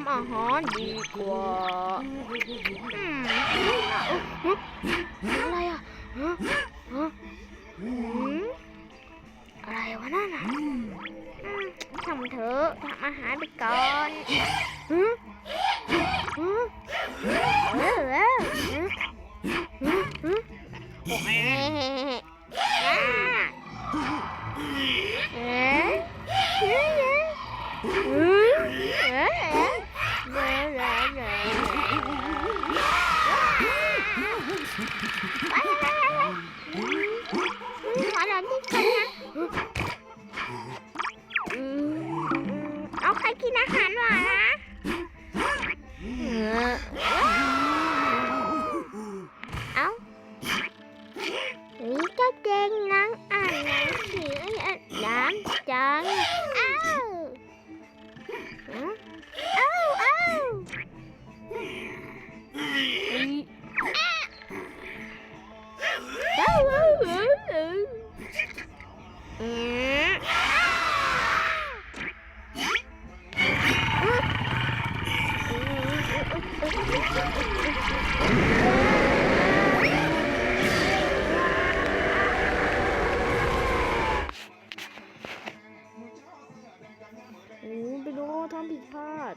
ำอาหารดีกว่าอะไรอะอะไรวะนั่นอะทำเถอะทำอาหารไปก่อนฮึฮึเออ เอาใครกินอาหารหวาน ไปดูทำผิดพลาด